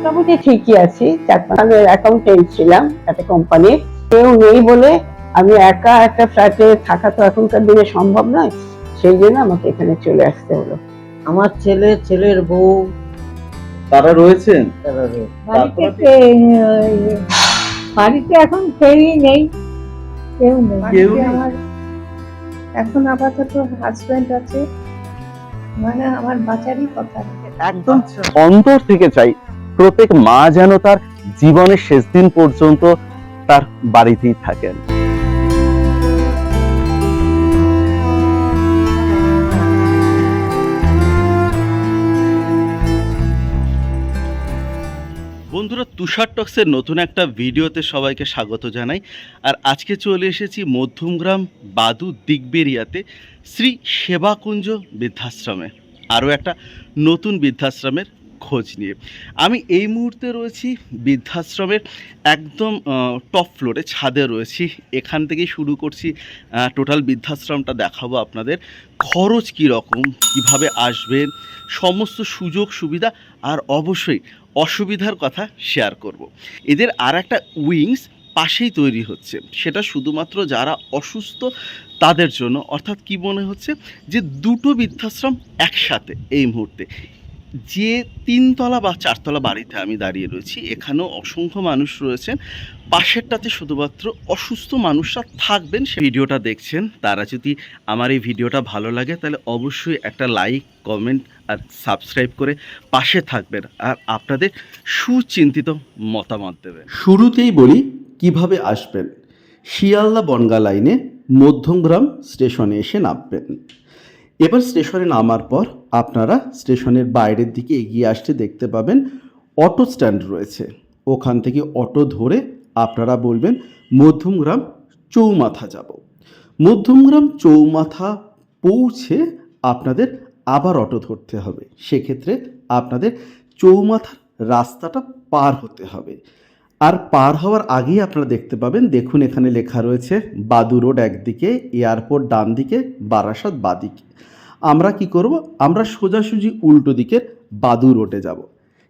মোটামুটি ঠিকই আছি। চার পাঁচ অ্যাকাউন্টেন্ট ছিলাম একটা কোম্পানির কেউ নেই বলে আমি একা একটা ফ্ল্যাটে থাকা তো এখনকার দিনে সম্ভব নয় সেই জন্য আমাকে এখানে চলে আসতে হলো। আমার ছেলে ছেলের বউ। তারা রয়েছেন? বাড়িতে বাড়িতে এখন কেউই নেই। কেউ নেই? আমার এখন আপাতত হাজবেন্ড আছে। মানে আমার বাচ্চারই কথা। একদম। অন্তর থেকে চাই। প্রত্যেক মা যেন তার জীবনের শেষ দিন পর্যন্ত তার বাড়িতেই থাকেন। বন্ধুরা, তুষার টক্সের নতুন একটা ভিডিওতে সবাইকে স্বাগত জানাই। আর আজকে চলে এসেছি মধ্যমগ্রাম বাদু দিগবেরিয়াতে শ্রী সেবাকুঞ্জ বৃদ্ধাশ্রমে। আরও একটা নতুন বৃদ্ধাশ্রমের খোঁজ নিয়ে। আমি এই মুহূর্তে রয়েছি বৃদ্ধাশ্রমের একদম টপ ফ্লোরে ছাদে রয়েছি। এখান থেকেই শুরু করছি টোটাল বৃদ্ধাশ্রমটা দেখাবো আপনাদের। খরচ কী রকম, কীভাবে আসবেন, সমস্ত সুযোগ, সুবিধা, আর অবশ্যই অসুবিধার কথা শেয়ার করব। এদের আর একটা উইংস পাশেই তৈরি হচ্ছে। সেটা শুধুমাত্র যারা অসুস্থ, তাদের জন্য। অর্থাৎ কি মনে হচ্ছে? যে দুটো বৃদ্ধাশ্রম একসাথে এই মুহূর্তে। যে তিনতলা বা চারতলা বাড়িতে আমি দাঁড়িয়ে রয়েছি, এখানেও অসংখ্য মানুষ রয়েছেন। পাশেরটাতে শুধুমাত্র অসুস্থ মানুষরা থাকবেন সে ভিডিওটা দেখছেন। তারা যদি আমার এই ভিডিওটা ভালো লাগে, তাহলে অবশ্যই একটা লাইক, কমেন্ট আর সাবস্ক্রাইব করে পাশে থাকবেন আর আপনাদের সুচিন্তিত মতামত দেবেন। শুরুতেই বলি, কীভাবে আসবেন? শিয়ালদা বনগা লাইনে মধ্যমগ্রাম স্টেশনে এসে নামবেন। এবার স্টেশনে নামার পর আপনারা স্টেশনের বাইরের দিকে এগিয়ে আসতে দেখতে পাবেন অটো স্ট্যান্ড রয়েছে। ওখান থেকে অটো ধরে আপনারা বলবেন, মধ্যমগ্রাম চৌমাথা যাব। মধ্যমগ্রাম চৌমাথা পৌঁছে আপনাদের আবার অটো ধরতে হবে। সেক্ষেত্রে আপনাদের চৌমাথার রাস্তাটা পার হতে হবে। আর পার হওয়ার আগেই আপনারা দেখতে পাবেন, দেখুন এখানে লেখা রয়েছে, বাদু রোড একদিকে, এয়ারপোর্ট ডান দিকে বারাসাত বাদিকে। আমরা কি করব? আমরা সোজাসুজি উল্টো দিকের বাদু রোডে যাব।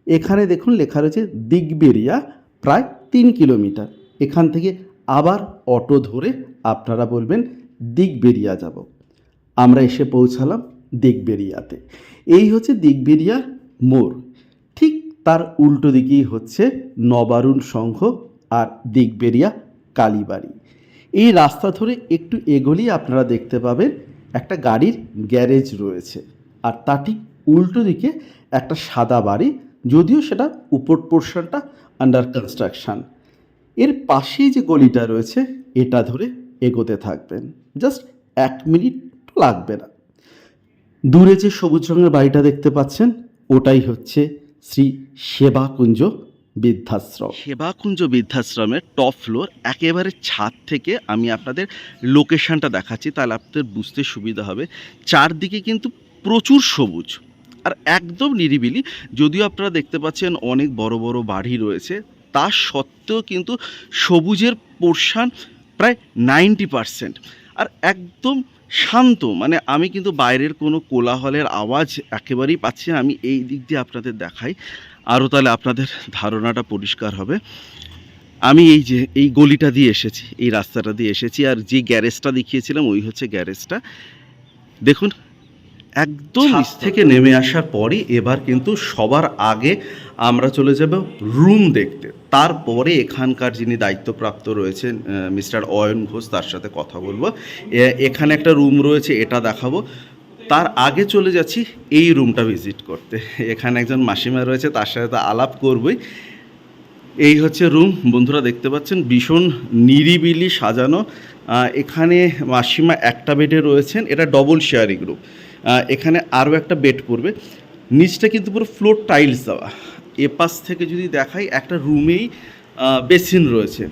এখানে দেখুন লেখা রয়েছে দিগবেরিয়া প্রায় তিন কিলোমিটার। এখান থেকে আবার অটো ধরে আপনারা বলবেন দিগবেরিয়া যাব। আমরা এসে পৌঁছালাম দিগবেরিয়াতে এই হচ্ছে দিগবেরিয়ার মোড়। ঠিক তার উল্টো দিকেই হচ্ছে নবারুণ সংঘ আর দিগবেরিয়া কালীবাড়ি। এই রাস্তা ধরে একটু এগোলেই আপনারা দেখতে পাবেন একটা গাড়ির গ্যারেজ রয়েছে। আর তার ঠিক উল্টো দিকে একটা সাদা বাড়ি, যদিও সেটা উপর পোর্শনটা আন্ডার কনস্ট্রাকশন এর পাশেই যে গলিটা রয়েছে, এটা ধরে এগোতে থাকবেন। জাস্ট এক মিনিট লাগবে না। দূরে যে সবুজ রঙের বাড়িটা দেখতে পাচ্ছেন, ওটাই হচ্ছে শ্রী সেবাকুঞ্জ। বৃদ্ধাশ্রম। সেবাকুঞ্জ বৃদ্ধাশ্রমের টপ ফ্লোর একেবারে ছাদ থেকে আমি আপনাদের লোকেশনটা দেখাচ্ছি, তাহলে আপনাদের বুঝতে সুবিধা হবে। চারদিকে কিন্তু প্রচুর সবুজ, আর একদম নিরিবিলি। যদিও আপনারা দেখতে পাচ্ছেন অনেক বড় বড় বাড়ি রয়েছে, তা সত্ত্বেও কিন্তু সবুজের পোর্শান প্রায় নাইনটি পারসেন্ট আর একদম শান্ত মানে আমি কিন্তু বাইরের কোনো কোলাহলের আওয়াজ একেবারেই পাচ্ছি না, আমি এই দিক দিয়ে আপনাদের দেখাই। আরও তাহলে আপনাদের ধারণাটা পরিষ্কার হবে। আমি এই যে এই গলিটা দিয়ে এসেছি এই রাস্তাটা দিয়ে এসেছি আর যে গ্যারেজটা দেখিয়েছিলাম ওই হচ্ছে গ্যারেজটা। দেখুন একদম নিচ থেকে নেমে আসার পরই এবার কিন্তু সবার আগে আমরা চলে যাব রুম দেখতে। তারপরে এখানকার যিনি দায়িত্বপ্রাপ্ত রয়েছেন মিস্টার অয়ন ঘোষ তার সাথে কথা বলব। এখানে একটা রুম রয়েছে এটা দেখাবো। তার আগে চলে যাচ্ছি এই রুমটা ভিজিট করতে। এখানে একজন মাসিমা রয়েছে, তার সাথে আলাপ করবই। এই হচ্ছে রুম, বন্ধুরা দেখতে পাচ্ছেন, ভীষণ নিরিবিলি সাজানো। এখানে মাসিমা একটা বেডে রয়েছেন, এটা ডবল শেয়ারিং রুম এখানে আরও একটা বেড পড়বে। নিচটা কিন্তু পুরো ফ্লোর টাইলস দেওয়া। এ পাশ থেকে যদি দেখাই, একটা রুমেই বেসিন রয়েছে।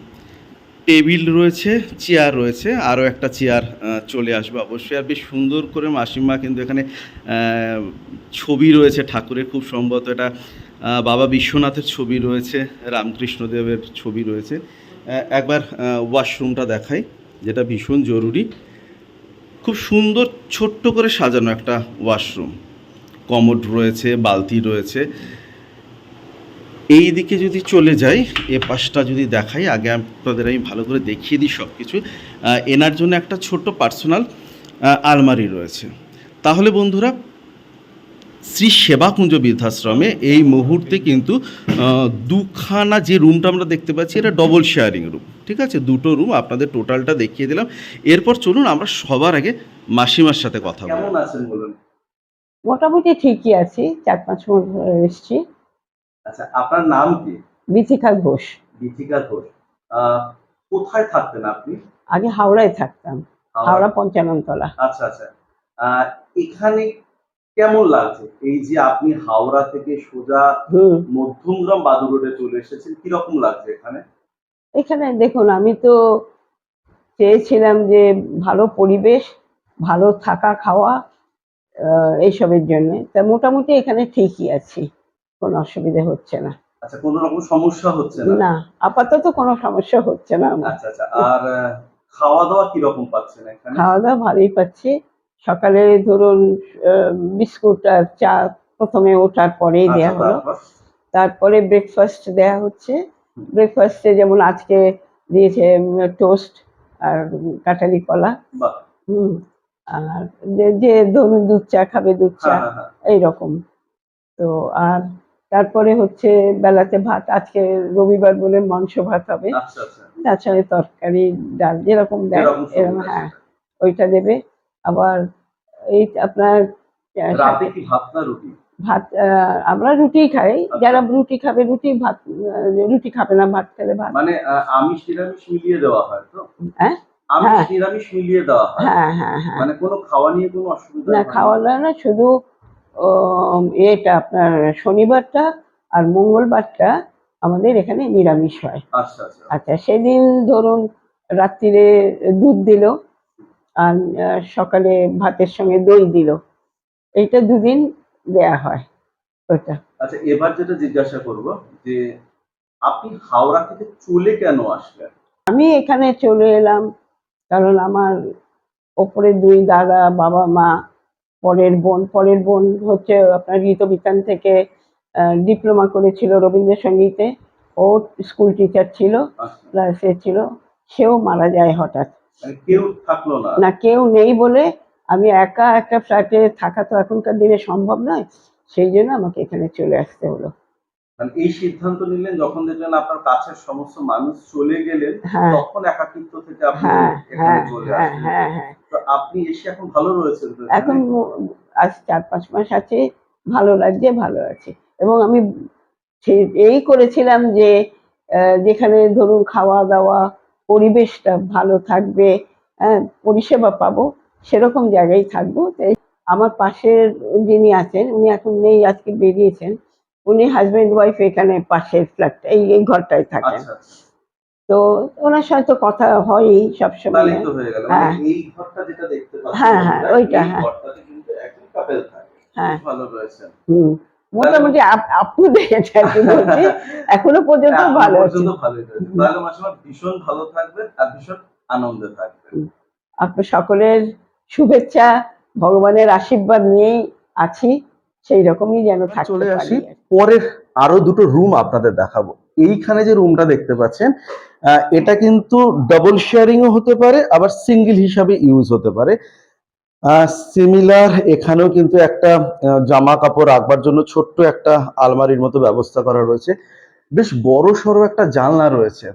টেবিল রয়েছে, চেয়ার রয়েছে, আরও একটা চেয়ার চলে আসবে অবশ্যই। আর বেশ সুন্দর করে মাসিমা কিন্তু এখানে ছবি রয়েছে ঠাকুরের, খুব সম্ভবত এটা বাবা বিশ্বনাথের ছবি রয়েছে, রামকৃষ্ণদেবের ছবি রয়েছে। একবার ওয়াশরুমটা দেখাই, যেটা ভীষণ জরুরি। খুব সুন্দর ছোট্ট করে সাজানো একটা ওয়াশরুম। কমোড রয়েছে, বালতি রয়েছে। এই দিকে যদি চলে যাই এ পাশটা যদি দেখাই আগে আপনাদের আমি ভালো করে দেখিয়ে দিই সব কিছু এনার জন্য একটা ছোট্ট পার্সোনাল আলমারি রয়েছে। তাহলে বন্ধুরা শ্রী সেবাকুঞ্জ বৃদ্ধাশ্রমে এই মুহূর্তে কিন্তু দুখানা যে রুমটা আমরা দেখতে পাচ্ছি এটা ডবল শেয়ারিং রুম ঠিক আছে? দুটো রুম আপনাদের টোটালটা দেখিয়ে দিলাম। এরপর চলুন আমরা সবার আগে মাসিমার সাথে কথা বলব বলুন? মোটামুটি ঠিকই আছি চার পাঁচ মাস এসছি। আচ্ছা আপনার নাম কি? বিথিকা ঘোষ। গীতিকা ঘোষ। কোথায় থাকতেন আপনি? আগে হাওড়ায় থাকতাম। হাওড়া। পঞ্চাননতলা। আচ্ছা আচ্ছা। এখানে কেমন লাগছে? এই যে আপনি হাওড়া থেকে সোজা মধ্যমগ্রাম বাদুর রোডে চলে এসেছেন কীরকম লাগছে এখানে? এখানে দেখুন আমি তো চেয়েছিলাম যে ভালো পরিবেশ ভালো থাকা খাওয়া এইসবের জন্য। তা মোটামুটি এখানে ঠিকই আছি। কোনো অসুবিধা হচ্ছে না। আচ্ছা কোনো রকম সমস্যা হচ্ছে না? না আপাতত কোনো সমস্যা হচ্ছে না আচ্ছা আচ্ছা আর খাওয়া দাওয়া কীরকম পাচ্ছেন এখানে? খাওয়া দাওয়া ভালোই পাচ্ছি। সকালে ধরুন বিস্কুট আর চা প্রথমে ওঠার পরেই আচ্ছা, দেওয়া হলো। তারপরে? ব্রেকফাস্ট দেওয়া হচ্ছে। ব্রেকফাস্টে যেমন আজকে দিয়েছে টোস্ট আর কাটারি কলা। হুম আর যে- যে ধরুন দুধ চা খাবে দুধ চা হ্যাঁ, হ্যাঁ, হ্যাঁ। এইরকম। তো আর তারপরে হচ্ছে বেলাতে ভাত আজকে রবিবার বলে মাংস ভাত হবে। আচ্ছা আচ্ছা। তার সঙ্গে তরকারি ডাল যেরকম দেয় এরকম হ্যাঁ ওইটা দেবে। আবার এই আপনার ভাত আমরা রুটি খাই। যারা রুটি খাবে রুটি ভাত রুটি খাবে না ভাত খেলে ভাত। মানে আমিষ নিরামিষ মিলিয়ে দেওয়া হয় তো? হ্যাঁ? আমিষ হ্যাঁ। নিরামিষ মিলিয়ে দেওয়া হয়। হ্যাঁ হ্যাঁ হ্যাঁ। মানে কোনো খাওয়া নিয়ে কোনো অসুবিধা না? খাওয়া দাওয়া না শুধু এটা আপনার শনিবারটা আর মঙ্গলবারটা আমাদের এখানে নিরামিষ হয়। আচ্ছা আচ্ছা। আচ্ছা সেদিন ধরুন রাত্রিরে দুধ দিল আর সকালে ভাতের সঙ্গে দই দিল। এইটা দুদিন দেয়া হয় ওটা। আচ্ছা এবার যেটা জিজ্ঞাসা করব যে আপনি হাওড়া থেকে চলে কেন আসলেন? আমি এখানে চলে এলাম কারণ আমার ওপরে দুই দাদা বাবা মা পরের বোন পরের বোন হচ্ছে আপনার গীতবিতান থেকে ডিপ্লোমা করেছিল রবীন্দ্রসঙ্গীতে। ও স্কুল টিচার ছিল ক্লাসে প্লাস এ ছিল সেও মারা যায় হঠাৎ। মানে কেউ থাকল না। না কেউ নেই বলে আমি একা একটা ফ্ল্যাটে থাকা তো এখনকার দিনে সম্ভব নয় সেই জন্য আমাকে এখানে চলে আসতে হলো। মানে এই সিদ্ধান্ত নিলেন যখন দেখলেন আপনার কাছের সমস্ত মানুষ চলে গেলেন হ্যাঁ। তখন একাকিত্ব থেকে আপনি হ্যাঁ এখানে হ্যাঁ চলে আসলেন। তো আপনি এসে এখন ভালো রয়েছেন এখন? আজ চার পাঁচ মাস আছে ভালো লাগছে ভালো আছে। এবং আমি এই করেছিলাম যে যেখানে ধরুন খাওয়া দাওয়া পরিবেশটা ভালো থাকবে হ্যাঁ পরিষেবা পাবো সেরকম জায়গায় থাকব। তাই আমার পাশের যিনি আছেন উনি এখন নেই আজকে বেরিয়েছেন। উনি হাজবেন্ড ওয়াইফ এখানে পাশের ফ্ল্যাট এই এই ঘরটায় থাকেন। আচ্ছা আচ্ছা। তো ওনার সাথে তো কথা হয়ই সবসময়। হয়ে মানে হ্যাঁ। হ্যাঁ, হ্যাঁ, বন্ধুরা, ওইটা, হ্যাঁ। থাকে। হ্যাঁ। হুম। মোটামুটি আপ- আপনি দেখেছে আর কি বলছি। এখনও পর্যন্ত হ্যাঁ, ভালো আছে। মাসিমা ভীষণ ভালো থাকবেন আর ভীষণ আনন্দে থাকবেন। আপনার সকলের শুভেচ্ছা ভগবানের আশীর্বাদ নিয়েই আছি। সেই রকমই যেন চলে আসি। পরের আরও দুটো রুম আপনাদের দেখাবো। এইখানে যে রুমটা দেখতে পাচ্ছেন এটা কিন্তু ডাবল শেয়ারিংও হতে পারে আবার সিঙ্গেল হিসাবে ইউজ হতে পারে। সিমিলার এখানেও কিন্তু একটা জামা কাপড় রাখবার জন্য ছোট্ট একটা আলমারির মতো ব্যবস্থা করা রয়েছে। বেশ বড় সড়ো একটা জানলা রয়েছে।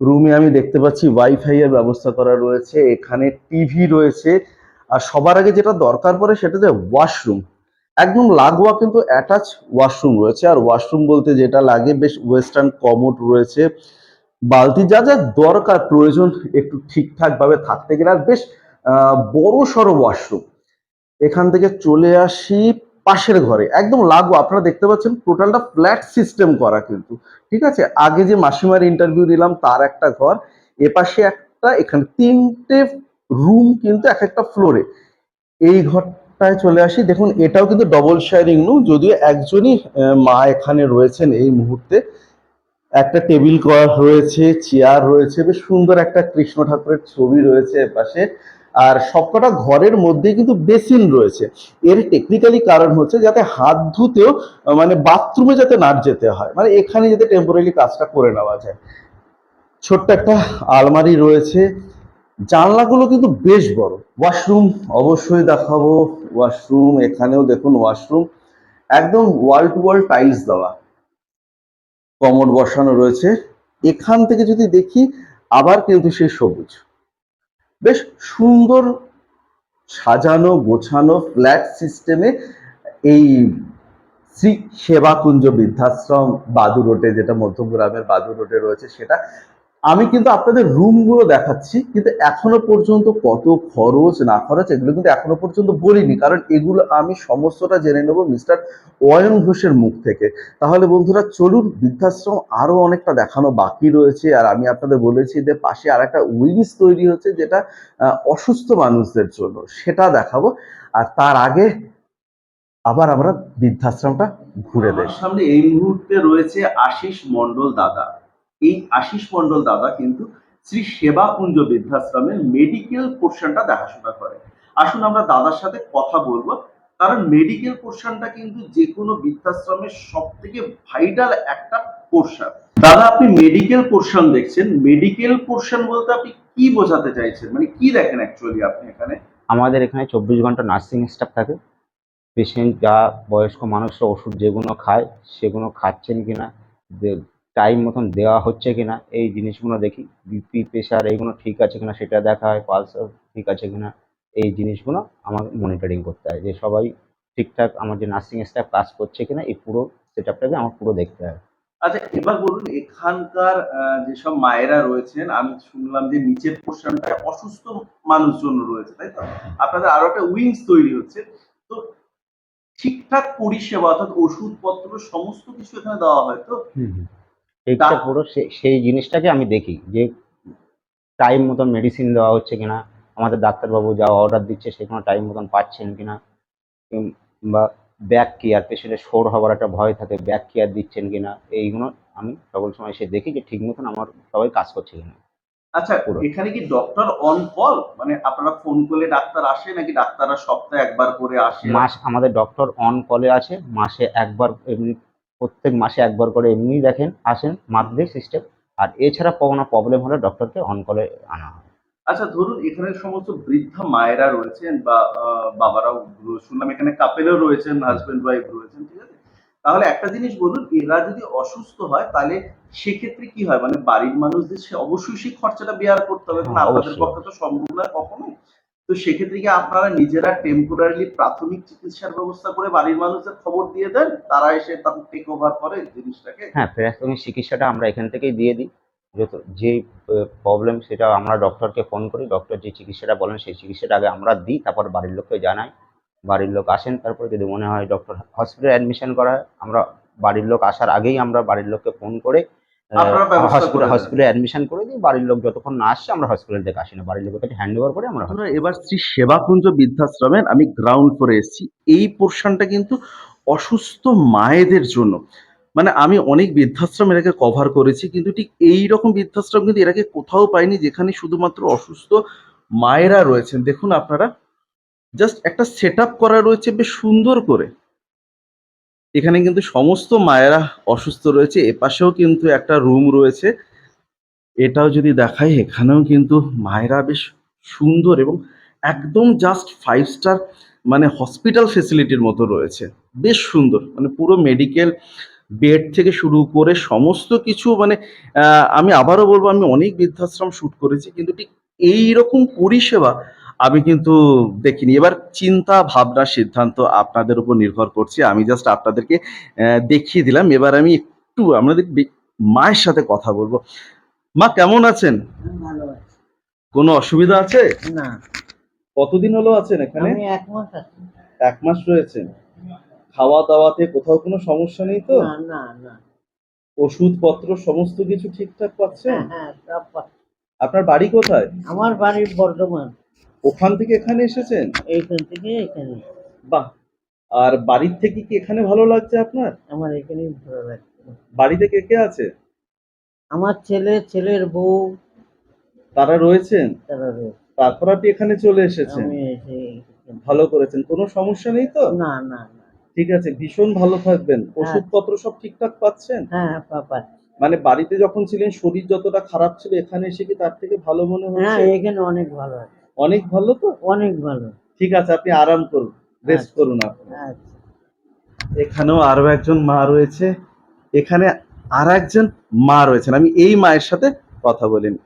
রুমে আমি দেখতে পাচ্ছি ওয়াইফাই এর ব্যবস্থা করা রয়েছে। এখানে টিভি রয়েছে। আর সবার আগে যেটা দরকার পড়ে সেটা যে ওয়াশরুম একদম লাগোয়া কিন্তু অ্যাটাচ ওয়াশরুম রয়েছে। আর ওয়াশরুম বলতে যেটা লাগে, বেশ ওয়েস্টার্ন কমোড রয়েছে। বালতি যা যা দরকার, প্রয়োজন একটু ঠিকঠাক ভাবে থাকতে গেলে। আর বেশ বড় সড়ো ওয়াশরুম এখান থেকে চলে আসি পাশের ঘরে। একদম লাগোয়া। আপনারা দেখতে পাচ্ছেন টোটালটা ফ্ল্যাট সিস্টেম করা কিন্তু। ঠিক আছে? আগে যে মাসিমার ইন্টারভিউ নিলাম, তার একটা ঘর। এপাশে একটা, এখানে তিনটে রুম কিন্তু এক একটা ফ্লোরে এই ঘরটায় চলে আসি। দেখুন, এটাও কিন্তু ডবল শেয়ারিং নু যদিও একজনই মা এখানে রয়েছেন এই মুহূর্তে। একটা টেবিল করা রয়েছে, চেয়ার রয়েছে, বেশ সুন্দর একটা কৃষ্ণ ঠাকুরের ছবি রয়েছে পাশে। আর সবকটা ঘরের মধ্যে কিন্তু বেসিন রয়েছে। এর টেকনিক্যালি কারণ হচ্ছে যাতে হাত ধুতেও মানে বাথরুমে যাতে না যেতে হয়। মানে এখানে যাতে টেম্পোরারি কাজটা করে নেওয়া যায়। ছোট্ট একটা আলমারি রয়েছে। জানলাগুলো কিন্তু বেশ বড়। ওয়াশরুম অবশ্যই দেখাবো। ওয়াশরুম এখানেও দেখুন ওয়াশরুম একদম ওয়াল টু ওয়াল টাইলস দেওয়া। কমোড বসানো রয়েছে। এখান থেকে যদি দেখি, আবার কিন্তু সেই সবুজ। বেশ সুন্দর সাজানো, গোছানো ফ্ল্যাট সিস্টেমে এই শ্রী সেবাকুঞ্জ বৃদ্ধাশ্রম, বাদু রোডে, যেটা মধ্যমগ্রামের বাদু রোডে রয়েছে, সেটা আমি কিন্তু আপনাদের রুমগুলো দেখাচ্ছি কিন্তু এখনও পর্যন্ত কত খরচ না খরচ এগুলো কিন্তু এখনও পর্যন্ত বলিনি। কারণ এগুলো আমি সমস্তটা জেনে নেব মিস্টার অয়ন ঘোষের মুখ থেকে। তাহলে বন্ধুরা চলুন বৃদ্ধাশ্রম আরও অনেকটা দেখানো বাকি রয়েছে আর আমি আপনাদের বলেছি যে পাশে আর একটা উইংস তৈরি হচ্ছে যেটা অসুস্থ মানুষদের জন্য। সেটা দেখাবো। আর তার আগে আবার আমরা বৃদ্ধাশ্রমটা ঘুরে দেখি। সামনে এই মুহূর্তে রয়েছে আশিস মন্ডল দাদা। এই আশিস মন্ডল দাদা কিন্তু শ্রী সেবাকুঞ্জ বৃদ্ধাশ্রমের মেডিকেল পোর্শনটা দেখাশোনা করে। আসুন আমরা দাদার সাথে কথা বলব। কারণ মেডিকেল পোর্শনটা কিন্তু যে কোনো বৃদ্ধাশ্রমের সব থেকে ভাইটাল একটা পোর্শন দাদা, আপনি মেডিকেল পোর্শন দেখছেন। মেডিকেল পোর্শন বলতে আপনি কি বোঝাতে চাইছেন? মানে কি দেখেন অ্যাকচুয়ালি আপনি এখানে? আমাদের এখানে চব্বিশ ঘণ্টা নার্সিং স্টাফ থাকে। পেশেন্ট যা বয়স্ক মানুষরা ওষুধ যেগুলো খায়, সেগুলো খাচ্ছেন কিনা টাইম মতন দেওয়া হচ্ছে কিনা এই জিনিসগুলো দেখি বিপি প্রেশার এইগুলো ঠিক আছে কিনা সেটা দেখা হয় পালস ঠিক আছে কিনা এই জিনিসগুলো আমার মনিটরিং করতে হয় যে সবাই ঠিকঠাক আমার যে নার্সিং স্টাফ কাজ করছে কিনা এই পুরো সেট আপটাকে আমার পুরো দেখতে হয়। আচ্ছা এবার বলুন এখানকার যেসব মায়েরা রয়েছেন আমি শুনলাম যে নিচের পোর্শনটা অসুস্থ মানুষজন রয়েছে তাই তো? আপনাদের আরও একটা উইংস তৈরি হচ্ছে তো ঠিকঠাক পরিষেবা অর্থাৎ ওষুধপত্র সমস্ত কিছু এখানে দেওয়া হয় তো তা- পুরো সেই জিনিসটাকে আমি দেখি যে টাইম মতন মেডিসিন দেওয়া হচ্ছে কিনা আমাদের ডাক্তারবাবু যা অর্ডার দিচ্ছে সেগুলো টাইম মতন পাচ্ছেন কিনা বা ব্যাক কেয়ার পেশেন্টের শোর হওয়ার একটা ভয় থাকে ব্যাক কেয়ার দিচ্ছেন কিনা এইগুলো আমি সকল সময় সে দেখি যে ঠিক মতন আমার সবাই কাজ করছে কিনা। আচ্ছা এখানে কি ডক্টর অন কল মানে আপনারা ফোন করলে ডাক্তার আসে নাকি ডাক্তাররা সপ্তাহে একবার করে আসে? মাস আমাদের ডক্টর অন কলে আছে মাসে একবার এমনি প্রত্যেক মাসে একবার করে এমনি দেখেন আসেন মান্থলি সিস্টেম আর এছাড়া কোনো প্রবলেম হলে ডক্টরকে অন কলে আনা হয়। আচ্ছা ধরুন এখানে সমস্ত বৃদ্ধা মায়েরা রয়েছেন বা বাবারাও শুনলাম এখানে কাপেলও রয়েছেন হাজবেন্ড ওয়াইফ রয়েছেন ঠিক আছে? তাহলে একটা জিনিস বলুন এরা যদি অসুস্থ হয় তাহলে সেক্ষেত্রে কি হয়? মানে বাড়ির মানুষদের সে অবশ্যই সেই খরচাটা বেয়ার করতে হবে। কারণ হ্যাঁ, আপনাদের। পক্ষে তো সম্ভব নয় কখনো তো সেক্ষেত্রে কি আপনারা নিজেরা টেম্পোরারিলি প্রাথমিক চিকিৎসার ব্যবস্থা করে বাড়ির মানুষদের খবর দিয়ে দেন? তারা এসে তাদের টেক ওভার করে জিনিসটাকে? হ্যাঁ প্রাথমিক চিকিৎসাটা আমরা এখান থেকেই দিয়ে দিই। যত যে প্রবলেম সেটা আমরা ডক্টরকে ফোন করি। ডক্টর যে চিকিৎসাটা বলেন, সেই চিকিৎসাটা আগে আমরা দিই, তারপর বাড়ির লোককে জানাই। বাড়ির লোক আসেন, তারপরে যদি মনে হয় ডক্টর হসপিটালে অ্যাডমিশন করা হয়, আমরা বাড়ির লোক আসার আগেই আমরা বাড়ির লোককে ফোন করে হসপিটাল অ্যাডমিশন করে দিই বাড়ির লোক যতক্ষণ না আসছে আমরা হসপিটাল থেকে আসি না। বাড়ির লোকের কাছে হ্যান্ড ওভার করে আমরা এবার শ্রী সেবাকুঞ্জ বৃদ্ধাশ্রমের আমি গ্রাউন্ড ফ্লোরে এসেছি। এই পোর্শনটা কিন্তু অসুস্থ মায়েদের জন্য। মানে আমি অনেক বৃদ্ধাশ্রম এর আগে কভার করেছি কিন্তু ঠিক এই রকম বৃদ্ধাশ্রম কিন্তু এর আগে কোথাও পাইনি যেখানে শুধুমাত্র অসুস্থ মায়েরা রয়েছেন। দেখুন আপনারা জাস্ট একটা সেট আপ করা রয়েছে বেশ সুন্দর করে। এখানে কিন্তু সমস্ত মায়েরা অসুস্থ রয়েছে। এপাশেও কিন্তু একটা রুম রয়েছে। এটাও যদি দেখাই, এখানেও কিন্তু মায়েরা বেশ সুন্দর এবং একদম জাস্ট ফাইভ স্টার মানে হসপিটাল ফেসিলিটির মতো রয়েছে। বেশ সুন্দর। মানে পুরো মেডিকেল বেড থেকে শুরু করে সমস্ত কিছু মানে আমি আবারও বলব, আমি অনেক বৃদ্ধাশ্রম শ্যুট করেছি, কিন্তু ঠিক এই রকম পরিষেবা আমি কিন্তু দেখিনি। এবার চিন্তা ভাবনা সিদ্ধান্ত আপনাদের উপর নির্ভর করছে। আমি জাস্ট আপনাদেরকে দেখিয়ে দিলাম। এবার আমি একটু আমাদের মায়ের সাথে কথা বলব। মা কেমন আছেন? কোনো অসুবিধা আছে? না। কতদিন হলো আছেন এখানে? এক মাস আছি। এক মাস রয়েছেন। খাওয়া দাওয়াতে কোথাও কোনো সমস্যা নেই তো? না না ওষুধপত্র সমস্ত কিছু ঠিকঠাক পাচ্ছেন? হ্যাঁ হ্যাঁ পাচ্ছি। আপনার বাড়ি কোথায়? আমার বাড়ি বর্ধমান। ওখান থেকে এখানে এসেছেন? এইখান থেকে এখানে। বাহ। আর বাড়ির থেকে কি এখানে ভালো লাগছে আপনার? আমার এখানেই ভালো লাগছে। বাড়িতে কে কে আছে? আমার ছেলে ছেলের বউ। তারা রয়েছেন? তারা রয়েছে। তারপর আপনি এখানে চলে এসেছেন? আমি এসে ভালো করেছেন। কোনো সমস্যা নেই তো? না না না। ঠিক আছে ভীষণ ভালো থাকবেন। ওষুধপত্র সব ঠিকঠাক পাচ্ছেন? হ্যাঁ পাপা মানে বাড়িতে যখন ছিলেন শরীর যতটা খারাপ ছিল এখানে এসে কি তার থেকে ভালো মনে হ্যাঁ হচ্ছে এখানে অনেক ভালো আছে। অনেক ভালো তো? অনেক ভালো। ঠিক আছে আপনি আরাম করুন রেস্ট আচ্ছা। করুন আপনি। আচ্ছা। এখানেও আরও একজন মা রয়েছে এখানে আর একজন মা রয়েছেন। আমি এই মায়ের সাথে কথা বলিনি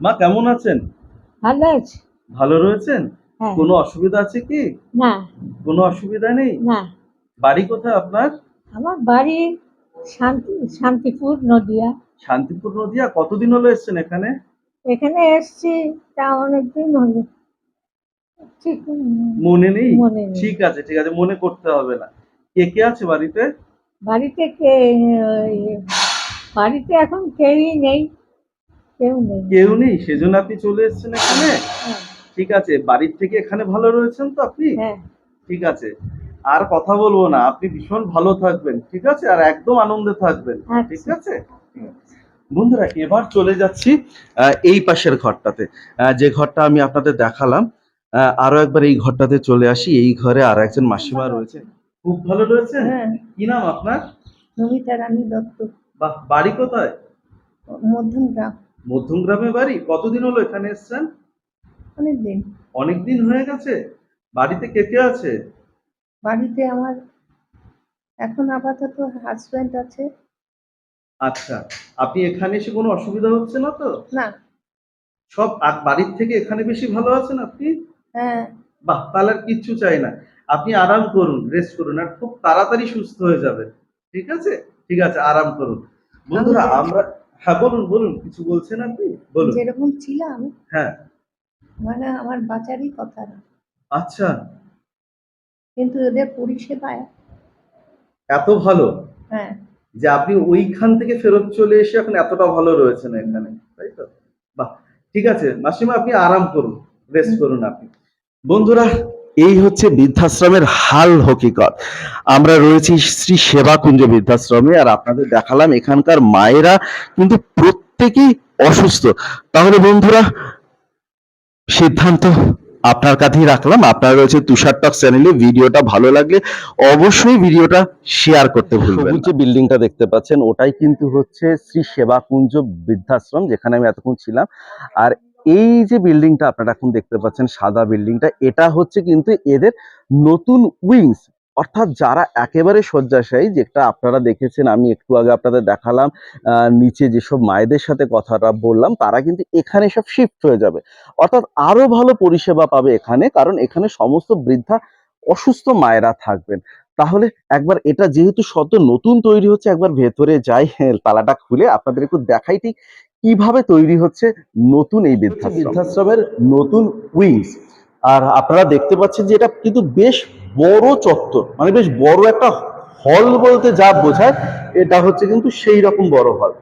মা কেমন আছেন? ভালো আছে। ভালো রয়েছেন? হ্যাঁ। কোনো অসুবিধা আছে কি? না। কোনো অসুবিধা নেই? না। বাড়ি কোথায় আপনার? আমার বাড়ি শান্তি শান্তিপুর নদিয়া। শান্তিপুর নদিয়া। কতদিন হলো এসেছেন এখানে? এখানে এসছি তা অনেকদিন হলো। ঠিক মনে নেই? মনে নেই। ঠিক আছে ঠিক আছে মনে করতে হবে না। কে কে আছে বাড়িতে? বাড়িতে কে ওই, বাড়িতে এখন কেউই নেই কেউ নেই। কেউ নেই? সেজন্য আপনি চলে এসেছেন এখানে? হ্যাঁ, ঠিক আছে বাড়ির থেকে এখানে ভালো রয়েছেন তো আপনি? হ্যাঁ। ঠিক আছে। আর কথা বলব না আপনি ভীষণ ভালো থাকবেন ঠিক আছে? আর একদম আনন্দে থাকবেন ঠিক আচ্ছা আছে বন্ধুরা এবার চলে যাচ্ছি এই পাশের ঘরটাতে। যে ঘরটা আমি আপনাদের দেখালাম আরও একবার এই ঘরটাতে চলে আসি। এই ঘরে আর একজন মাসিমা রয়েছে। খুব ভালো রয়েছে? হ্যাঁ। কি নাম আপনার? নমিতা রানী দত্ত। বাহ বাড়ি কোথায়? মধ্যম গ্রাম মধ্যম গ্রামে বাড়ি? কতদিন হলো এখানে এসেছেন? অনেক দিন অনেক দিন হয়ে গেছে? বাড়িতে কে কে আছে? বাড়িতে আমার এখন আপাতত হাজব্যান্ড আছে। আচ্ছা আপনি এখানে এসে কোনো অসুবিধা হচ্ছে না তো? না। সব আর বাড়ির থেকে এখানে বেশি ভালো আছেন আপনি? হ্যাঁ। বাহ তাহলে আর কিচ্ছু চাই না। আপনি আরাম করুন রেস্ট করুন আর খুব তাড়াতাড়ি সুস্থ হয়ে যাবেন। ঠিক আছে? ঠিক আছে আরাম করুন। বন্ধুরা আমরা হ্যাঁ বলুন বলুন কিছু বলছেন আপনি? বলুন। যেরকম ছিলাম হ্যাঁ। মানে আমার বাঁচারই কথা না। আচ্ছা। কিন্তু এদের পরিষেবায় এত ভালো? হ্যাঁ। যে আপনি ওইখান থেকে ফেরত চলে এসে এখন এতটা ভালো রয়েছেন এখানে তাই তো? বাহ ঠিক আছে। মাসিমা আপনি আরাম করুন রেস্ট করুন আপনি। বন্ধুরা এই হচ্ছে বৃদ্ধাশ্রমের হাল হকিকত। আমরা রয়েছি শ্রী সেবাকুঞ্জ বৃদ্ধাশ্রমে আর আপনাদের দেখালাম এখানকার মায়েরা কিন্তু প্রত্যেকেই অসুস্থ। তাহলে বন্ধুরা সিদ্ধান্ত আপনার কাছেই রাখলাম। আপনার রয়েছে তুষার টক চ্যানেলে। ভিডিওটা ভালো লাগলে অবশ্যই ভিডিওটা শেয়ার করতে ভুলবেন যে বিল্ডিংটা দেখতে পাচ্ছেন, ওটাই কিন্তু হচ্ছে শ্রী সেবাকুঞ্জ বৃদ্ধাশ্রম, যেখানে আমি এতক্ষণ ছিলাম। আর এই যে বিল্ডিংটা আপনারা এখন দেখতে পাচ্ছেন, সাদা বিল্ডিংটা, এটা হচ্ছে কিন্তু এদের নতুন উইংস। অর্থাৎ যারা একেবারে শয্যাশায়ী যেটা আপনারা দেখেছেন আমি একটু আগে আপনাদের দেখালাম নিচে যেসব মায়েদের সাথে কথাটা বললাম তারা কিন্তু এখানে সব শিফট হয়ে যাবে। অর্থাৎ আরও ভালো পরিষেবা পাবে এখানে কারণ এখানে সমস্ত বৃদ্ধা অসুস্থ মায়েরা থাকবেন। তাহলে একবার এটা যেহেতু সদ্য নতুন তৈরি হচ্ছে একবার ভেতরে যাই হ্যাঁ, তালাটা খুলে আপনাদের একটু দেখাই ঠিক কীভাবে তৈরি হচ্ছে নতুন এই বৃদ্ধাশ্রম। বৃদ্ধাশ্রমের নতুন উইংস আর আপনারা দেখতে পাচ্ছেন যে এটা কিন্তু বেশ বড় চত্বর মানে বেশ বড় একটা হল বলতে যা বোঝায়, এটা হচ্ছে কিন্তু সেই রকম বড় হল।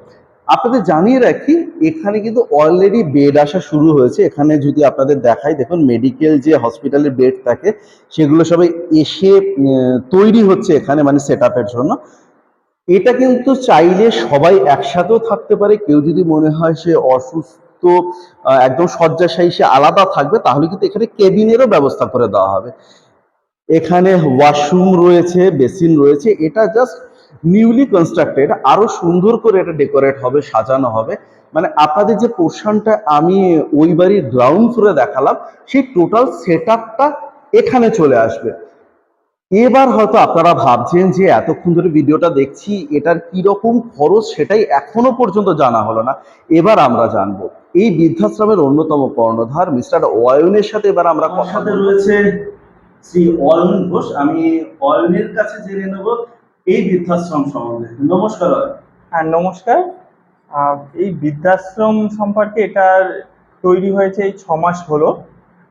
আপনাদের জানিয়ে রাখি, এখানে কিন্তু অলরেডি বেড আসা শুরু হয়েছে। এখানে যদি আপনাদের দেখাই, দেখুন মেডিকেল যে হসপিটালের বেড থাকে, সেগুলো সবাই এসে তৈরি হচ্ছে এখানে মানে সেট জন্য। এটা কিন্তু চাইলে সবাই একসাথেও থাকতে পারে। কেউ যদি মনে হয় সে অসুস্থ আহ, একদম শয্যাশায়ী সে আলাদা থাকবে তাহলে কিন্তু এখানে কেবিনেরও ব্যবস্থা করে দেওয়া হবে। এখানে ওয়াশরুম রয়েছে বেসিন রয়েছে এটা জাস্ট নিউলি কনস্ট্রাক্টেড আরও সুন্দর করে এটা ডেকোরেট হবে সাজানো হবে। মানে আপনাদের যে পোর্শনটা আমি ওই বাড়ির গ্রাউন্ড ফ্লোরে দেখালাম সেই টোটাল সেট এখানে চলে আসবে। এবার হয়তো আপনারা ভাবছেন যে এতক্ষণ ধরে ভিডিওটা দেখছি এটার কি রকম খরচ সেটাই এখনও পর্যন্ত জানা হলো না। এবার আমরা জানব। এই বৃদ্ধাশ্রমের অন্যতম কর্ণধার মিস্টার অয়নের সাথে এবার আমরা কথা রয়েছে শ্রী অয়ন ঘোষ। আমি অয়নের কাছে জেনে নেব এই বৃদ্ধাশ্রম সম্বন্ধে। নমস্কার হ্যাঁ নমস্কার। এই বৃদ্ধাশ্রম সম্পর্কে এটার তৈরি হয়েছে এই ছ মাস হলো।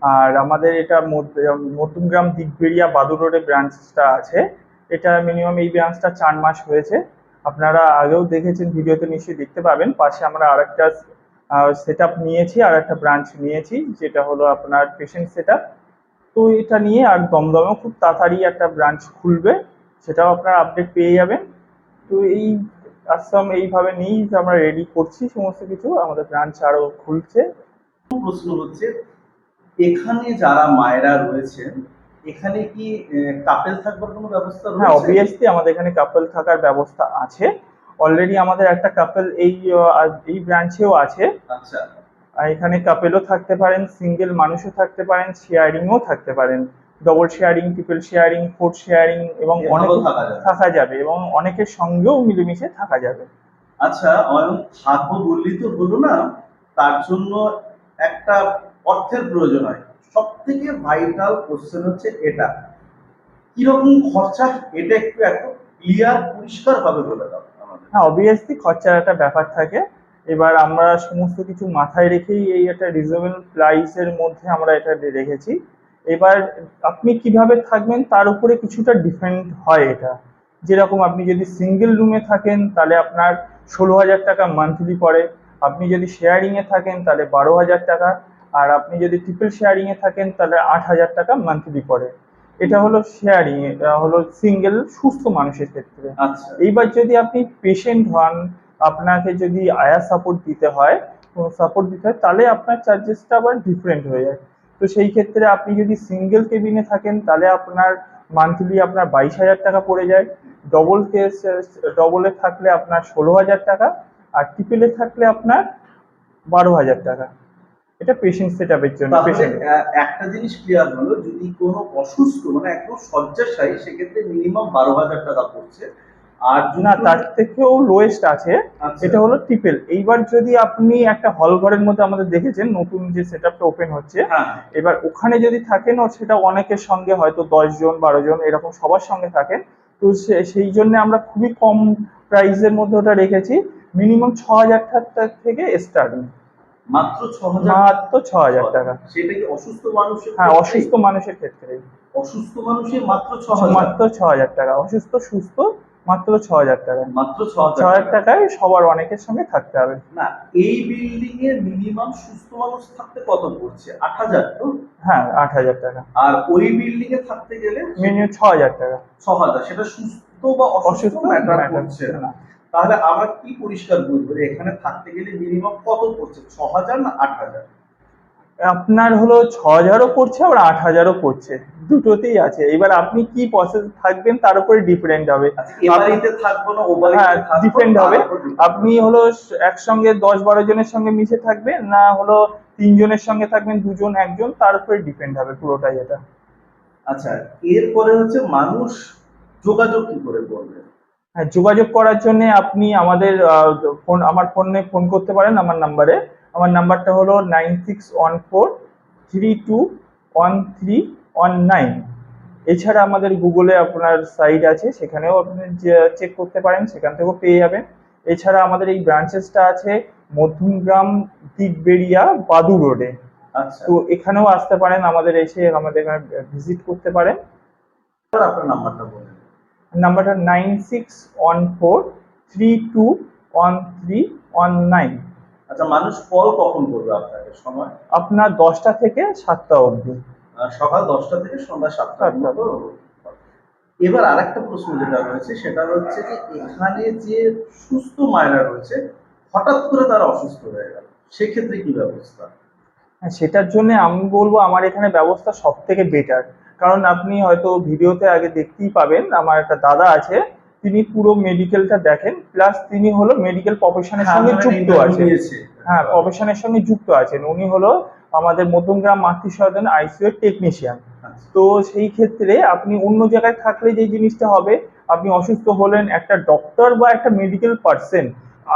আর আমাদের এটা মধ্য- মধ্যমগ্রাম দিগবেড়িয়া বাদুর রোডে ব্রাঞ্চটা আছে। এটা মিনিমাম এই ব্রাঞ্চটা চার মাস হয়েছে। আপনারা আগেও দেখেছেন, ভিডিওতে নিশ্চয়ই দেখতে পাবেন। পাশে আমরা আরেকটা সেট আপ নিয়েছি আর একটা ব্রাঞ্চ নিয়েছি, যেটা হলো আপনার পেশেন্ট সেট তো এটা নিয়ে আর দমদমে খুব তাড়াতাড়ি একটা ব্রাঞ্চ খুলবে, সেটাও আপনারা আপডেট পেয়ে যাবেন। তো এই আশ্রম এইভাবে নিয়েই আমরা রেডি করছি, সমস্ত কিছু। আমাদের ব্রাঞ্চ আরও খুলছে। প্রশ্ন হচ্ছে এখানে যারা মায়েরা রয়েছেন এখানে কি কাপেল থাকবার কোনো ব্যবস্থা রয়েছে হ্যাঁ রয়েছে? অবভিয়াসলি আমাদের এখানে কাপেল থাকার ব্যবস্থা আছে। অলরেডি আমাদের একটা কাপেল এই এই ব্রাঞ্চেও আছে। আচ্ছা। আর এখানে কাপেলও থাকতে পারেন সিঙ্গেল মানুষও থাকতে পারেন শেয়ারিংও থাকতে পারেন। Double sharing triple sharing four sharing এবং অনেক থাকা যাবে এবং অনেকের সঙ্গেও মিলেমিশে থাকা যাবে। আচ্ছা অয়ন থাকব বললেই তো হলো না তার জন্য একটা অর্থের প্রয়োজন হয়। সব থেকে ভাইটাল কোশ্চেন হচ্ছে এটা। কীরকম খরচা? এটা একটু এত ক্লিয়ার পরিষ্কার ভাবে বলে দাও হ্যাঁ অবভিয়াসলি খরচার একটা ব্যাপার থাকে। এবার আমরা সমস্ত কিছু মাথায় রেখেই এই একটা রিজনেবল প্রাইসের মধ্যে আমরা এটা রেখেছি। এবার আপনি কীভাবে থাকবেন তার উপরে কিছুটা ডিপেন্ড হয় এটা। যেরকম আপনি যদি সিঙ্গেল রুমে থাকেন, তাহলে আপনার ষোলো হাজার টাকা মান্থলি পড়ে। আপনি যদি শেয়ারিংয়ে থাকেন, তাহলে বারো হাজার টাকা। আর আপনি যদি ট্রিপল শেয়ারিংয়ে থাকেন তাহলে আট হাজার টাকা মান্থলি পড়ে। এটা হলো শেয়ারিং এটা হলো সিঙ্গেল সুস্থ মানুষের ক্ষেত্রে। আচ্ছা। এইবার যদি আপনি পেশেন্ট হন আপনাকে যদি আয়া সাপোর্ট দিতে হয় কোনো সাপোর্ট দিতে হয় তাহলে আপনার চার্জেসটা আবার ডিফারেন্ট হয়ে যায়। তো সেই ক্ষেত্রে আপনি যদি সিঙ্গেল কেবিনে থাকেন তাহলে আপনার মান্থলি আপনার বাইশ হাজার টাকা পড়ে যায়। ডবল কেস ডবলে থাকলে আপনার ষোলো হাজার টাকা আর ট্রিপলে থাকলে আপনার বারো হাজার টাকা। এটা পেশেন্ট সেট আপের জন্য পেশেন্ট একটা জিনিস ক্লিয়ার হলো যদি কোনো অসুস্থ মানে একদম শয্যাশায়ী সেক্ষেত্রে মিনিমাম বারো হাজার টাকা পড়ছে। আর না তার থেকেও লোয়েস্ট আছে আচ্ছা, এটা হলো ট্রিপল এইবার যদি আপনি একটা হল ঘরের মধ্যে আমাদের দেখেছেন নতুন যে সেট আপটা ওপেন হচ্ছে হ্যাঁ। এবার ওখানে যদি থাকেন ও সেটা অনেকের সঙ্গে হয়তো দশ জন বারো জন এরকম সবার সঙ্গে থাকেন তো সেই জন্য আমরা খুবই কম প্রাইসের মধ্যে ওটা রেখেছি। মিনিমাম ছ হাজার টাকা থেকে স্টার্টিং মাত্র ছ মাত্র ছ হাজার টাকা। সেটা কি অসুস্থ মানুষের হ্যাঁ অসুস্থ মানুষের ক্ষেত্রে। অসুস্থ মানুষের মাত্র ছ মাত্র ছ হাজার টাকা। অসুস্থ সুস্থ মাত্র ছ হাজার টাকা। মাত্র ছ হাজার টাকায় সবার অনেকের সঙ্গে থাকতে হবে। না এই বিল্ডিং এ মিনিমাম সুস্থ মানুষ থাকতে কত পড়ছে? আট হাজার তো? হ্যাঁ আট হাজার টাকা। আর ওই বিল্ডিং এ থাকতে গেলে মিনিমাম ছ হাজার টাকা। ছ হাজার। সেটা সুস্থ বা অসুস্থ ম্যাটার করছে না। তাহলে আমরা কি পরিষ্কার বুঝব যে এখানে থাকতে গেলে মিনিমাম কত পড়ছে? ছ হাজার না আট হাজার আপনার হলো ছ হাজারও পড়ছে আবার আট হাজারও পড়ছে। দুটোতেই আছে। এবার আপনি কি প্রসেস থাকবেন তার উপরে ডিপেন্ড হবে। আচ্ছা ও বাড়িতে হ্যাঁ, হবে। আপনি হলো একসঙ্গে দশ বারো জনের সঙ্গে মিশে থাকবেন না হলো তিনজনের সঙ্গে থাকবেন দুজন একজন তার উপরে ডিপেন্ড হবে পুরোটাই এটা। আচ্ছা এরপরে হচ্ছে মানুষ যোগাযোগ কি করে করবে? হ্যাঁ যোগাযোগ করার জন্য আপনি আমাদের ফোন আমার ফোনে ফোন করতে পারেন আমার নাম্বারে। আমার নাম্বারটা হলো nine six one four three two one three one nine. এছাড়া আমাদের গুগলে আপনার সাইট আছে সেখানেও আপনি চেক করতে পারেন সেখান থেকেও পেয়ে যাবেন। এছাড়া আমাদের এই ব্রাঞ্চেসটা আছে মধ্যমগ্রাম দিকবেড়িয়া বাদু রোডে। আচ্ছা। তো এখানেও আসতে পারেন আমাদের এসে আমাদের এখানে ভিজিট করতে পারেন। আপনার নাম্বারটা নাম্বারটা nine six one four three two one three one nine. আচ্ছা মানুষ কল কখন করবে আপনাকে? সময়? আপনার দশটা থেকে সাতটা অবধি। সকাল দশটা থেকে সন্ধ্যা সাতটা। মতো এবার আরেকটা প্রশ্ন যেটা রয়েছে সেটা হচ্ছে যে এখানে যে সুস্থ মায়েরা রয়েছে হঠাৎ করে তারা অসুস্থ হয়ে গেল সেক্ষেত্রে কি ব্যবস্থা? হ্যাঁ, সেটার জন্য আমি বলব আমার এখানে ব্যবস্থা সব থেকে বেটার কারণ আপনি হয়তো ভিডিওতে আগে দেখতেই পাবেন আমার একটা দাদা আছে তিনি পুরো মেডিকেলটা দেখেন প্লাস তিনি হলো মেডিকেল প্রফেশনের সঙ্গে হ্যাঁ, যুক্ত আছেন। হ্যাঁ প্রফেশনের সঙ্গে যুক্ত আছেন। উনি হলো আমাদের মধ্যমগ্রাম মাতৃ সদন আইসিইউ টেকনিশিয়ান। তো সেই ক্ষেত্রে আপনি অন্য জায়গায় থাকলে যে জিনিসটা হবে আপনি অসুস্থ হলেন একটা ডক্টর বা একটা মেডিকেল পার্সন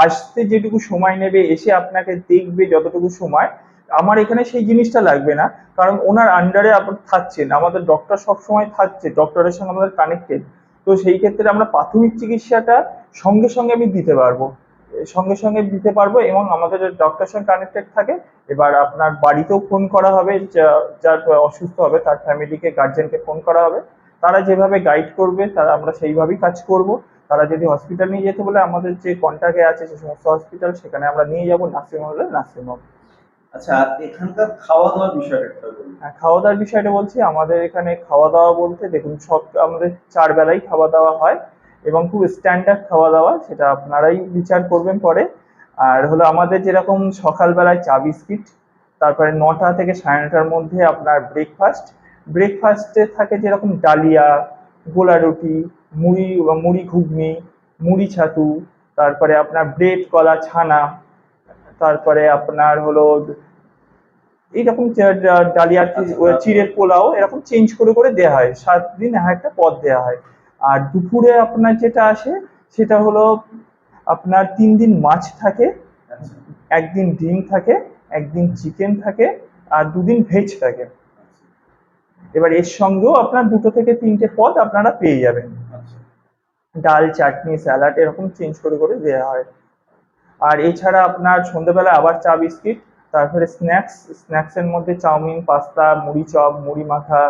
আসতে যেটুকু সময় নেবে এসে আপনাকে দেখবে যতটুকু সময়। আমার এখানে সেই জিনিসটা লাগবে না, কারণ ওনার আন্ডারে আপনি থাকছেন, আমাদের ডক্টর সবসময় থাকছে ডক্টরের সঙ্গে আমাদের কানেক্টেড তো সেই ক্ষেত্রে আমরা প্রাথমিক চিকিৎসাটা সঙ্গে সঙ্গে আমি দিতে পারব। সঙ্গে সঙ্গে দিতে পারব এবং আমাদের ডক্টর সঙ্গে কানেক্টেড থাকে, এবার আপনার বাড়িতেও ফোন করা হবে যার অসুস্থ হবে, তার ফ্যামিলিকে গার্জেনকে ফোন করা হবে। তারা যেভাবে গাইড করবে, তারা আমরা সেইভাবেই কাজ করব। তারা যদি হসপিটাল নিয়ে যেতে বলে আমাদের যে কন্ট্যাক্টে আছে, সে সমস্ত হসপিটাল সেখানে আমরা নিয়ে যাব নার্সিং হলে নার্সিং হোম আচ্ছা এখানকার খাওয়া দাওয়ার বিষয়টা হ্যাঁ, খাওয়া দাওয়ার বিষয়টা বলছি আমাদের এখানে খাওয়া দাওয়া বলতে দেখুন সব আমাদের চার বেলাই খাওয়া দাওয়া হয় এবং খুব স্ট্যান্ডার্ড খাওয়া দাওয়া সেটা আপনারাই বিচার করবেন পরে। আর হলো আমাদের যেরকম সকালবেলায় চা বিস্কিট তারপরে নটা থেকে সাড়ে নটার মধ্যে আপনার ব্রেকফাস্ট ব্রেকফাস্টে থাকে যেরকম ডালিয়া গোলা রুটি মুড়ি মুড়ি ঘুগনি মুড়ি ছাতু তারপরে আপনার ব্রেড কলা ছানা তারপরে আপনার হলো এইরকম ডালিয়ার আচ্ছা, তারপরে? চিড়ের পোলাও এরকম চেঞ্জ করে করে দেওয়া হয়। সাত দিন এক একটা পদ দেওয়া হয়। আর দুপুরে আপনার যেটা আসে সেটা হলো আপনার তিন দিন মাছ থাকে আচ্ছা। একদিন ডিম থাকে একদিন চিকেন থাকে আর দুদিন ভেজ থাকে। এবার এর সঙ্গেও আপনার দুটো থেকে তিনটে পদ আপনারা পেয়ে যাবেন। আচ্ছা। ডাল চাটনি স্যালাড এরকম চেঞ্জ করে করে দেওয়া হয়। আর এছাড়া আপনার সন্ধ্যেবেলা আবার চা বিস্কিট তারপরে স্ন্যাক্স স্ন্যাক্সের মধ্যে চাউমিন পাস্তা মুড়ি চপ মুড়ি মাখা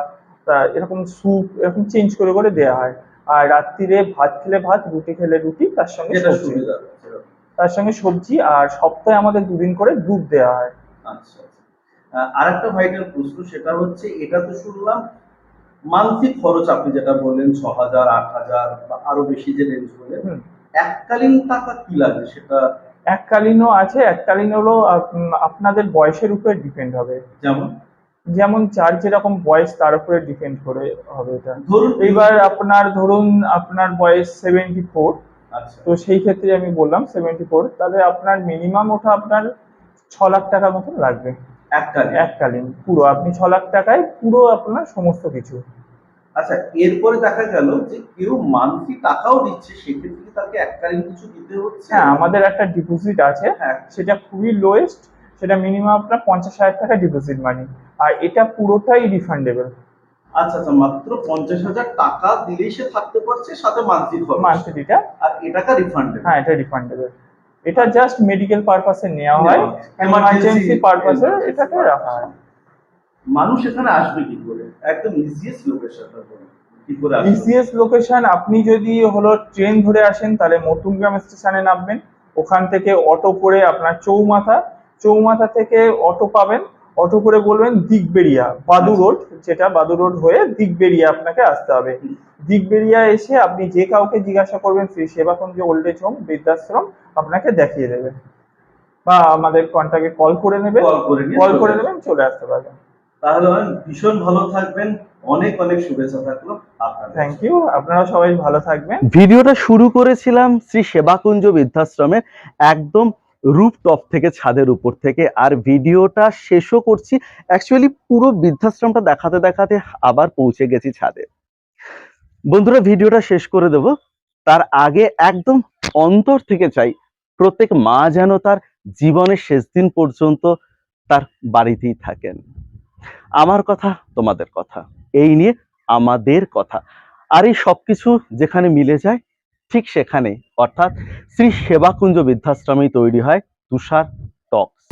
এরকম স্যুপ এরকম চেঞ্জ করে করে দেওয়া হয়। আর রাত্রিরে ভাত খেলে ভাত রুটি খেলে রুটি তার সঙ্গে সবজি। তার সঙ্গে সবজি আর সপ্তাহে আমাদের দুদিন করে দুধ দেওয়া হয়। আচ্ছা আচ্ছা। আর একটা ভাইটাল প্রশ্ন সেটা হচ্ছে এটা তো শুনলাম মান্থলি খরচ আপনি যেটা বললেন ছ হাজার আট হাজার বা আরও বেশি যে রেঞ্জ বললেন এককালীন টাকা কি লাগে সেটা এককালীনও আছে এককালীন হলো আপনাদের বয়সের উপরে ডিপেন্ড হবে। যেমন? যেমন যার যেরকম বয়স তার উপরে ডিপেন্ড করে হবে এটা। ধরুন এবার আপনার ধরুন আপনার বয়স সেভেন্টি ফোর আচ্ছা। তো সেই ক্ষেত্রে আমি বললাম সেভেন্টি ফোর তাহলে আপনার মিনিমাম ওটা আপনার ছ লাখ টাকার মতন লাগবে। এককালীন। এককালীন পুরো আপনি ছ লাখ টাকায় পুরো আপনার সমস্ত কিছু। আচ্ছা এরপরে দেখা গেল যে কেউ মান্থলি টাকাও দিচ্ছে সেক্ষেত্রে কি তাকে এককালীন কিছু দিতে হচ্ছে? হ্যাঁ আমাদের একটা ডিপোজিট আছে। হ্যাঁ। সেটা খুবই লোয়েস্ট সেটা মিনিমাম আপনার পঞ্চাশ হাজার টাকা ডিপোজিট মানি আর এটা পুরোটাই রিফান্ডেবল আচ্ছা আচ্ছা মাত্র পঞ্চাশ হাজার টাকা দিলেই সে থাকতে পারছে সাথে মান্থলি খরচ। মান্থলিটা আর এ টাকা রিফান্ড হ্যাঁ এটা রিফান্ডেবল এটা জাস্ট মেডিকেল পারপাসে নেওয়া হয়। এমার্জেন্সি পারপাসে এটাকে রাখা হয়। মানুষ এখানে আসবে কি করে? একদম ইজিয়েস্ট লোকেশনটা বলুন লোকেশন আপনি যদি হলো ট্রেন ধরে আসেন তাহলে মতুমগ্রাম স্টেশনে নামবেন। ওখান থেকে অটো করে আপনার চৌমাথা চৌমাথা থেকে অটো পাবেন। অটো করে বলবেন দিগবেরিয়া বাদু রোড যেটা বাদু রোড হয়ে দিগবেরিয়া আপনাকে আসতে হবে। দিগবেরিয়া এসে আপনি যে কাউকে জিজ্ঞাসা করবেন Shri Sebakunja old age home বৃদ্ধাশ্রম আপনাকে দেখিয়ে দেবে। বা আমাদের কন্ট্যাক্টে কল করে নেবেন কল করে। নেবেন চলে আসতে পারবেন। তাহলে হয় ভীষণ ভালো থাকবেন। অনেক অনেক শুভেচ্ছা থাকল আপনার থ্যাংক ইউ আপনারা সবাই ভালো থাকবেন। ভিডিওটা শুরু করেছিলাম শ্রী সেবাকুঞ্জ বৃদ্ধাশ্রমের একদম রুপটপ থেকে ছাদের উপর থেকে। আর ভিডিওটা শেষও করছি। অ্যাকচুয়ালি পুরো বৃদ্ধাশ্রমটা দেখাতে দেখাতে আবার পৌঁছে গেছি ছাদে। বন্ধুরা ভিডিওটা শেষ করে দেব। তার আগে একদম অন্তর থেকে চাই প্রত্যেক মা যেন তার জীবনের শেষ দিন পর্যন্ত তার বাড়িতেই থাকেন। আমার কথা, তোমাদের কথা। এই নিয়ে আমাদের কথা। আর এই সব কিছু যেখানে মিলে যায়, ঠিক সেখানে অর্থাৎ শ্রী সেবাকুঞ্জ বৃদ্ধাশ্রমেই তৈরি হয় তুষার টক্স।